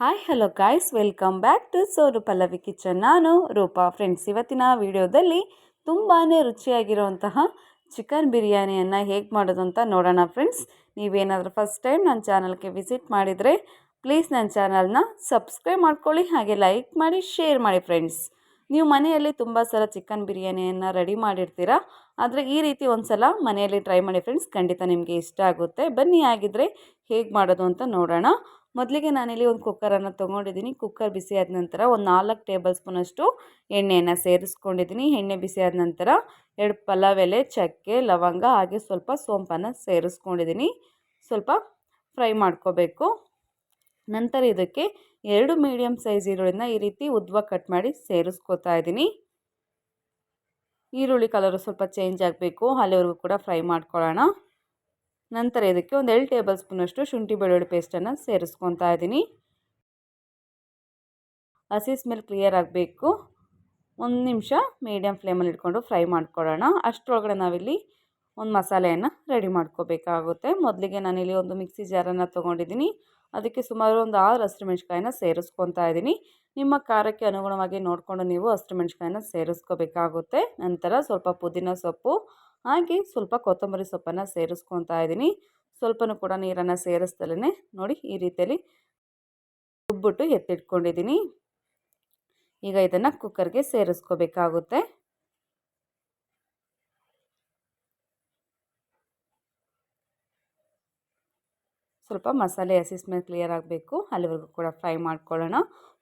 Hi hello guys welcome back to Soru Pallavi kitchen ನಾನು Roopa. Friends ಇವತ್ತಿನ ವಿಡಿಯೋದಲ್ಲಿ ತುಂಬಾ ರುಚಿಯಾಗಿರುವಂತಹ ಚಿಕನ್ ಬಿರಿಯಾನಿಯನ್ನು ಹೇಗೆ ಮಾಡೋದು ಅಂತ ನೋಡೋಣ ಫ್ರೆಂಡ್ಸ್ ನೀವೇನಾದರೂ ಫಸ್ಟ್ ಟೈಮ್ ನನ್ನ ಚಾನಲ್ಗೆ ವಿಸಿಟ್ ಮಾಡಿದರೆ ಪ್ಲೀಸ್ ನನ್ನ ಚಾನಲ್ನ ಸಬ್ಸ್ಕ್ರೈಬ್ ಮಾಡ್ಕೊಳ್ಳಿ, ಹಾಗೆ ಲೈಕ್ ಮಾಡಿ ಶೇರ್ ಮಾಡಿ ಫ್ರೆಂಡ್ಸ್ ನೀವು ಮನೆಯಲ್ಲಿ ತುಂಬ ಸಲ ಚಿಕನ್ ಬಿರಿಯಾನಿಯನ್ನು ರೆಡಿ ಮಾಡಿರ್ತೀರ? ಆದರೆ ಈ ರೀತಿ ಒಂದು ಸಲ ಮನೆಯಲ್ಲಿ ಟ್ರೈ ಮಾಡಿ ಫ್ರೆಂಡ್ಸ್, ಖಂಡಿತ ನಿಮಗೆ ಇಷ್ಟ ಆಗುತ್ತೆ. ಬನ್ನಿ ಆಗಿದ್ದರೆ ಹೇಗೆ ಮಾಡೋದು ಅಂತ ನೋಡೋಣ. ಮೊದಲಿಗೆ ನಾನಿಲ್ಲಿ ಒಂದು ಕುಕ್ಕರನ್ನು ತೊಗೊಂಡಿದ್ದೀನಿ. ಕುಕ್ಕರ್ ಬಿಸಿ ಆದ ನಂತರ ಒಂದು ನಾಲ್ಕು ಟೇಬಲ್ ಸ್ಪೂನಷ್ಟು ಎಣ್ಣೆಯನ್ನು ಸೇರಿಸ್ಕೊಂಡಿದ್ದೀನಿ. ಎಣ್ಣೆ ಬಿಸಿ ಆದ ನಂತರ ಎರಡು ಪಲಾವ್ ಎಲೆ, ಚಕ್ಕೆ, ಲವಂಗ, ಹಾಗೆ ಸ್ವಲ್ಪ ಸೋಂಪನ್ನು ಸೇರಿಸ್ಕೊಂಡಿದ್ದೀನಿ. ಸ್ವಲ್ಪ ಫ್ರೈ ಮಾಡ್ಕೋಬೇಕು. ನಂತರ ಇದಕ್ಕೆ ಎರಡು ಮೀಡಿಯಮ್ ಸೈಜ್ ಈರುಳ್ಳಿನ ಈ ರೀತಿ ಉದ್ವ ಕಟ್ ಮಾಡಿ ಸೇರಿಸ್ಕೋತಾ ಇದ್ದೀನಿ. ಈರುಳ್ಳಿ ಕಲರು ಸ್ವಲ್ಪ ಚೇಂಜ್ ಆಗಬೇಕು, ಅಲ್ಲಿವರೆಗೂ ಕೂಡ ಫ್ರೈ ಮಾಡ್ಕೊಳ್ಳೋಣ. ನಂತರ ಇದಕ್ಕೆ ಒಂದು ಎರಡು ಟೇಬಲ್ ಸ್ಪೂನಷ್ಟು ಶುಂಠಿ ಬೆಳ್ಳುಳ್ಳಿ ಪೇಸ್ಟನ್ನು ಸೇರಿಸ್ಕೊತಾ ಇದ್ದೀನಿ. ಹಸಿ ಸ್ಮೆಲ್ ಕ್ಲಿಯರ್ ಆಗಬೇಕು. ಒಂದು ನಿಮಿಷ ಮೀಡಿಯಮ್ ಫ್ಲೇಮಲ್ಲಿ ಇಟ್ಕೊಂಡು ಫ್ರೈ ಮಾಡ್ಕೊಳ್ಳೋಣ. ಅಷ್ಟರೊಳಗಡೆ ನಾವಿಲ್ಲಿ ಒಂದು ಮಸಾಲೆಯನ್ನು ರೆಡಿ ಮಾಡ್ಕೋಬೇಕಾಗುತ್ತೆ. ಮೊದಲಿಗೆ ನಾನಿಲ್ಲಿ ಒಂದು ಮಿಕ್ಸಿ ಜಾರನ್ನು ತೊಗೊಂಡಿದ್ದೀನಿ. ಅದಕ್ಕೆ ಸುಮಾರು ಒಂದು ಆರು ಹಸಿರು ಮೆಣಸಿಕಾಯಿನ ಸೇರಿಸ್ಕೊತಾ ಇದ್ದೀನಿ. ನಿಮ್ಮ ಖಾರಕ್ಕೆ ಅನುಗುಣವಾಗಿ ನೋಡಿಕೊಂಡು ನೀವು ಹಸಿರು ಮೆಣಸಿಕಾಯಿನ ಸೇರಿಸ್ಕೋಬೇಕಾಗುತ್ತೆ. ನಂತರ ಸ್ವಲ್ಪ ಪುದೀನ ಸೊಪ್ಪು, ಹಾಗೆ ಸ್ವಲ್ಪ ಕೊತ್ತಂಬರಿ ಸೊಪ್ಪನ್ನು ಸೇರಿಸ್ಕೊತಾ ಇದ್ದೀನಿ. ಸ್ವಲ್ಪನೂ ಕೂಡ ನೀರನ್ನು ಸೇರಿಸ್ದಲೇ ನೋಡಿ ಈ ರೀತಿಯಲ್ಲಿ ರುಬ್ಬಿಟ್ಟು ಎತ್ತಿಟ್ಕೊಂಡಿದ್ದೀನಿ. ಈಗ ಇದನ್ನು ಕುಕ್ಕರ್ಗೆ ಸೇರಿಸ್ಕೋಬೇಕಾಗುತ್ತೆ. ಸ್ವಲ್ಪ ಮಸಾಲೆ ಅಸಿಸ್ಮೆಂಟ್ ಕ್ಲಿಯರ್ ಆಗಬೇಕು. ಅಲ್ಲಿವರೆಗೂ ಕೂಡ ಫ್ರೈ ಮಾಡ್ಕೊಳ್ಳೋಣ.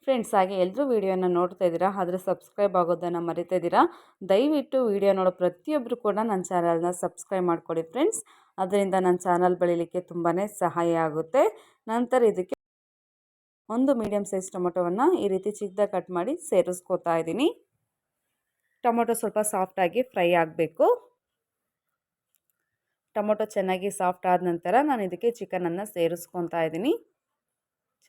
ಫ್ರೆಂಡ್ಸ್ ಹಾಗೆ ಎಲ್ಲರೂ ವೀಡಿಯೋನ ನೋಡ್ತಾ ಇದ್ದೀರಾ? ಆದರೆ ಸಬ್ಸ್ಕ್ರೈಬ್ ಆಗೋದನ್ನು ಮರಿತಾ ಇದ್ದೀರಾ? ದಯವಿಟ್ಟು ವೀಡಿಯೋ ನೋಡೋ ಪ್ರತಿಯೊಬ್ಬರು ಕೂಡ ನನ್ನ ಚಾನಲ್ನ ಸಬ್ಸ್ಕ್ರೈಬ್ ಮಾಡ್ಕೊಳ್ಳಿ ಫ್ರೆಂಡ್ಸ್ ಅದರಿಂದ ನನ್ನ ಚಾನಲ್ ಬೆಳೀಲಿಕ್ಕೆ ತುಂಬಾ ಸಹಾಯ ಆಗುತ್ತೆ. ನಂತರ ಇದಕ್ಕೆ ಒಂದು ಮೀಡಿಯಮ್ ಸೈಜ್ ಟೊಮೊಟೊವನ್ನು ಈ ರೀತಿ ಚಿಕ್ಕದಾಗಿ ಕಟ್ ಮಾಡಿ ಸೇರಿಸ್ಕೋತಾ ಇದ್ದೀನಿ. ಟೊಮೊಟೊ ಸ್ವಲ್ಪ ಸಾಫ್ಟಾಗಿ ಫ್ರೈ ಆಗಬೇಕು. ಟೊಮೊಟೊ ಚೆನ್ನಾಗಿ ಸಾಫ್ಟ್ ಆದ ನಂತರ ನಾನು ಇದಕ್ಕೆ ಚಿಕನನ್ನು ಸೇರಿಸ್ಕೊತಾ ಇದ್ದೀನಿ.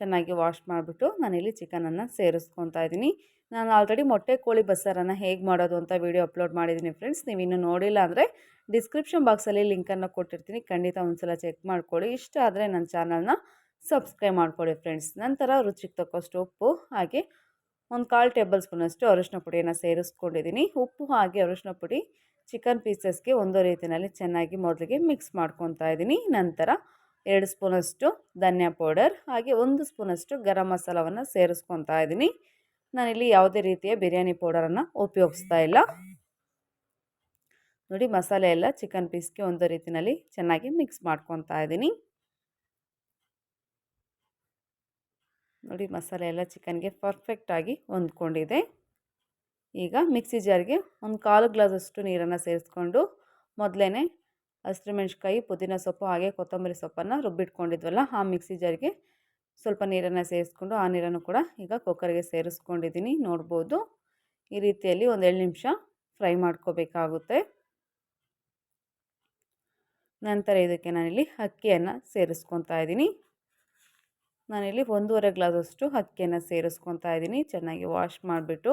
ಚೆನ್ನಾಗಿ ವಾಶ್ ಮಾಡಿಬಿಟ್ಟು ನಾನಿಲ್ಲಿ ಚಿಕನನ್ನು ಸೇರಿಸ್ಕೊತಾ ಇದ್ದೀನಿ. ನಾನು ಆಲ್ರೆಡಿ ಮೊಟ್ಟೆ ಕೋಳಿ ಬಸ್ಸಾರನ್ನು ಹೇಗೆ ಮಾಡೋದು ಅಂತ ವೀಡಿಯೋ ಅಪ್ಲೋಡ್ ಮಾಡಿದ್ದೀನಿ ಫ್ರೆಂಡ್ಸ್. ನೀವು ಇನ್ನೂ ನೋಡಿಲ್ಲ ಅಂದರೆ ಡಿಸ್ಕ್ರಿಪ್ಷನ್ ಬಾಕ್ಸಲ್ಲಿ ಲಿಂಕನ್ನು ಕೊಟ್ಟಿರ್ತೀನಿ. ಖಂಡಿತ ಒಂದ್ಸಲ ಚೆಕ್ ಮಾಡ್ಕೊಳ್ಳಿ. ಇಷ್ಟ ಆದರೆ ನನ್ನ ಚಾನಲ್ನ ಸಬ್ಸ್ಕ್ರೈಬ್ ಮಾಡ್ಕೊಳ್ಳಿ ಫ್ರೆಂಡ್ಸ್. ನಂತರ ರುಚಿಗೆ ತಕ್ಕಷ್ಟು ಉಪ್ಪು ಹಾಗೆ ಒಂದು ಕಾಲು ಟೇಬಲ್ ಸ್ಪೂನಷ್ಟು ಅರಿಶಿನ ಪುಡಿಯನ್ನು ಸೇರಿಸ್ಕೊಂಡಿದ್ದೀನಿ. ಉಪ್ಪು ಹಾಗೆ ಅರಿಶಿನ ಪುಡಿ, ಚಿಕನ್ ಪೀಸಸ್ಗೆ ಒಂದು ರೀತಿಯಲ್ಲಿ ಚೆನ್ನಾಗಿ ಮೊದಲಿಗೆ ಮಿಕ್ಸ್ ಮಾಡ್ಕೊತಾ ಇದ್ದೀನಿ. ನಂತರ ಎರಡು ಸ್ಪೂನಷ್ಟು ಧನಿಯಾ ಪೌಡರ್, ಹಾಗೆ ಒಂದು ಸ್ಪೂನಷ್ಟು ಗರಂ ಮಸಾಲವನ್ನು ಸೇರಿಸ್ಕೊತಾ ಇದ್ದೀನಿ. ನಾನಿಲ್ಲಿ ಯಾವುದೇ ರೀತಿಯ ಬಿರಿಯಾನಿ ಪೌಡರನ್ನು ಉಪಯೋಗಿಸ್ತಾ ಇಲ್ಲ. ನೋಡಿ ಮಸಾಲೆ ಎಲ್ಲ ಚಿಕನ್ ಪೀಸ್ಗೆ ಒಂದು ರೀತಿಯಲ್ಲಿ ಚೆನ್ನಾಗಿ ಮಿಕ್ಸ್ ಮಾಡ್ಕೊತಾ ಇದ್ದೀನಿ. ನೋಡಿ ಮಸಾಲೆ ಎಲ್ಲ ಚಿಕನ್ಗೆ ಪರ್ಫೆಕ್ಟಾಗಿ ಹೊಂದ್ಕೊಂಡಿದೆ. ಈಗ ಮಿಕ್ಸಿ ಜಾರ್ಗೆ ಒಂದು ಕಾಲು ಗ್ಲಾಸಷ್ಟು ನೀರನ್ನು ಸೇರಿಸ್ಕೊಂಡು ಮೊದಲೇ ಹಸಿರು ಮೆಣಸಿಕಾಯಿ ಪುದೀನ ಸೊಪ್ಪು ಹಾಗೆ ಕೊತ್ತಂಬರಿ ಸೊಪ್ಪನ್ನು ರುಬ್ಬಿಟ್ಕೊಂಡಿದ್ವಲ್ಲ, ಆ ಮಿಕ್ಸಿ ಜಾರಿಗೆ ಸ್ವಲ್ಪ ನೀರನ್ನು ಸೇರಿಸ್ಕೊಂಡು ಆ ನೀರನ್ನು ಕೂಡ ಈಗ ಕುಕ್ಕರ್ಗೆ ಸೇರಿಸ್ಕೊಂಡಿದ್ದೀನಿ ನೋಡ್ಬೋದು. ಈ ರೀತಿಯಲ್ಲಿ ಒಂದು ಎರಡು ನಿಮಿಷ ಫ್ರೈ ಮಾಡ್ಕೋಬೇಕಾಗುತ್ತೆ. ನಂತರ ಇದಕ್ಕೆ ನಾನಿಲ್ಲಿ ಅಕ್ಕಿಯನ್ನು ಸೇರಿಸ್ಕೊತಾ ಇದ್ದೀನಿ ನಾನಿಲ್ಲಿ ಒಂದೂವರೆ ಗ್ಲಾಸಷ್ಟು ಅಕ್ಕಿಯನ್ನು ಸೇರಿಸ್ಕೊತಾ ಇದ್ದೀನಿ. ಚೆನ್ನಾಗಿ ವಾಶ್ ಮಾಡಿಬಿಟ್ಟು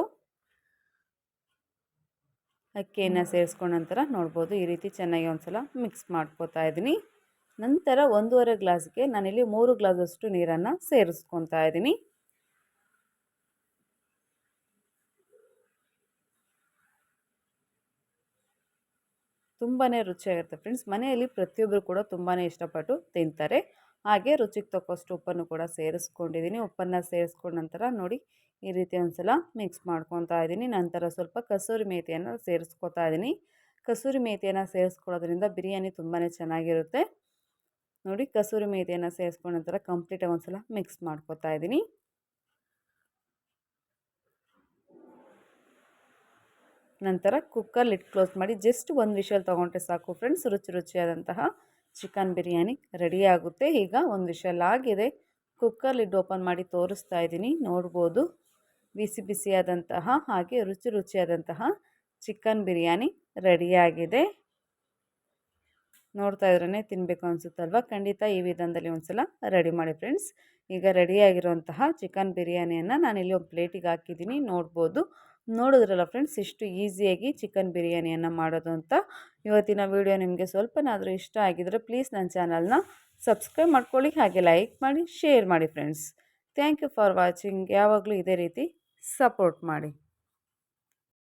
ಅಕ್ಕಿಯನ್ನು ಸೇರಿಸ್ಕೊಂಡ ನಂತರ ನೋಡ್ಬೋದು ಈ ರೀತಿ ಚೆನ್ನಾಗಿ ಒಂದು ಸಲ ಮಿಕ್ಸ್ ಮಾಡ್ಕೋತಾ ಇದ್ದೀನಿ. ನಂತರ ಒಂದೂವರೆ ಗ್ಲಾಸ್ಗೆ ನಾನಿಲ್ಲಿ ಮೂರು ಗ್ಲಾಸಷ್ಟು ನೀರನ್ನು ಸೇರಿಸ್ಕೊತಾ ಇದ್ದೀನಿ. ತುಂಬಾ ರುಚಿಯಾಗಿರುತ್ತೆ ಫ್ರೆಂಡ್ಸ್. ಮನೆಯಲ್ಲಿ ಪ್ರತಿಯೊಬ್ಬರು ಕೂಡ ತುಂಬಾ ಇಷ್ಟಪಟ್ಟು ತಿಂತಾರೆ. ಹಾಗೆ ರುಚಿಗೆ ತಕ್ಕಷ್ಟು ಉಪ್ಪನ್ನು ಕೂಡ ಸೇರಿಸ್ಕೊಂಡಿದ್ದೀನಿ ಉಪ್ಪನ್ನು ಸೇರಿಸ್ಕೊಂಡ ನಂತರ ನೋಡಿ ಈ ರೀತಿ ಒಂದು ಸಲ ಮಿಕ್ಸ್ ಮಾಡ್ಕೊತಾ ಇದ್ದೀನಿ ನಂತರ ಸ್ವಲ್ಪ ಕಸೂರಿ ಮೇಥಿಯನ್ನು ಸೇರಿಸ್ಕೊತಾ ಇದ್ದೀನಿ ಕಸೂರಿ ಮೇಥಿಯನ್ನು ಸೇರಿಸ್ಕೊಳ್ಳೋದ್ರಿಂದ ಬಿರಿಯಾನಿ ತುಂಬಾ ಚೆನ್ನಾಗಿರುತ್ತೆ. ನೋಡಿ ಕಸೂರಿ ಮೇಥಿಯನ್ನು ಸೇರಿಸ್ಕೊಂಡ ನಂತರ ಕಂಪ್ಲೀಟಾಗಿ ಒಂದ್ಸಲ ಮಿಕ್ಸ್ ಮಾಡ್ಕೊತಾ ಇದ್ದೀನಿ ನಂತರ ಕುಕ್ಕರ್ ಲಿಟ್ ಕ್ಲೋಸ್ ಮಾಡಿ ಜಸ್ಟ್ ಒಂದು ವಿಷಲ್ ತೊಗೊಂಡ್ರೆ ಸಾಕು ಫ್ರೆಂಡ್ಸ್ ರುಚಿ ರುಚಿಯಾದಂತಹ ಚಿಕನ್ ಬಿರಿಯಾನಿ ರೆಡಿ ಆಗುತ್ತೆ. ಈಗ ಒಂದು ವಿಷಲ್ ಆಗಿದೆ ಕುಕ್ಕರ್ ಲಿಡ್ ಓಪನ್ ಮಾಡಿ ತೋರಿಸ್ತಾ ಇದ್ದೀನಿ. ನೋಡ್ಬೋದು. ಬಿಸಿ ಬಿಸಿಯಾದಂತಹ ಹಾಗೆ ರುಚಿ ರುಚಿಯಾದಂತಹ ಚಿಕನ್ ಬಿರಿಯಾನಿ ರೆಡಿಯಾಗಿದೆ ನೋಡ್ತಾ ಇದ್ರೇ ತಿನ್ನಬೇಕು ಅನಿಸುತ್ತಲ್ವ? ಖಂಡಿತ ಈ ವಿಧಾನದಲ್ಲಿ ಒಂದು ಸಲ ರೆಡಿ ಮಾಡಿ ಫ್ರೆಂಡ್ಸ್. ಈಗ ರೆಡಿಯಾಗಿರುವಂತಹ ಚಿಕನ್ ಬಿರಿಯಾನಿಯನ್ನು ನಾನಿಲ್ಲಿ ಒಂದು ಪ್ಲೇಟಿಗೆ ಹಾಕಿದ್ದೀನಿ. ನೋಡ್ಬೋದು. ನೋಡಿದ್ರಲ್ಲ ಫ್ರೆಂಡ್ಸ್, ಇಷ್ಟು ಈಸಿಯಾಗಿ ಚಿಕನ್ ಬಿರಿಯಾನಿಯನ್ನು ಮಾಡೋದು ಅಂತ. ಇವತ್ತಿನ ವಿಡಿಯೋ ನಿಮಗೆ ಸ್ವಲ್ಪನಾದರೂ ಇಷ್ಟ ಆಗಿದ್ದರೆ ಪ್ಲೀಸ್ ನನ್ನ ಚಾನಲ್ನ ಸಬ್ಸ್ಕ್ರೈಬ್ ಮಾಡ್ಕೊಳ್ಳಿ, ಹಾಗೆ ಲೈಕ್ ಮಾಡಿ ಶೇರ್ ಮಾಡಿ friends thank you for watching ಯಾವಾಗಲೂ ಇದೇ ರೀತಿ ಸಪೋರ್ಟ್ ಮಾಡಿ.